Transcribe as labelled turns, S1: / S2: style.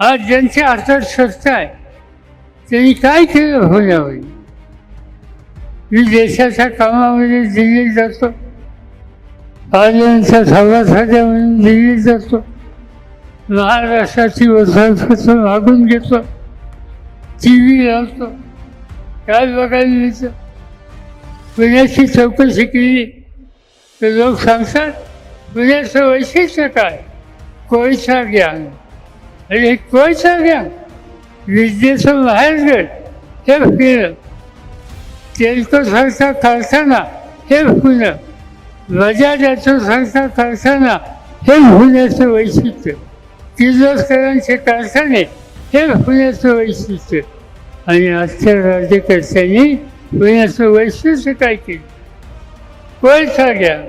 S1: आज ज्यांची आचार स्वस्त आहे त्यांनी काय केलं होण्यावर मी देशाच्या कामामध्ये दिल्लीत जातो. पार्लमेंटचा साध्या म्हणून दिल्लीत जातो. महाराष्ट्राची वसाहत मागून घेतो. टी व्ही लावतो. काय बघायला मिळतं? पुण्याची चौकशी केली तर लोक सांगतात पुण्याचं वैशिष्ट्य काय? कोळीचा ज्ञान. अरे हे कोयचा ज्ञान विद्येचं बाहेर हे केलं तेलकोसारखा कारखाना हे फुलं. बजाजाचं सारखा कारखाना हे फुण्याचं वैशिष्ट्य. किर्लोस्करांचे कारखाने हे पुण्याचं वैशिष्ट्य. आणि आजच्या राज्यकर्त्यांनी पुण्याचं वैशिष्ट्य काय केलं? कोयचा ज्ञान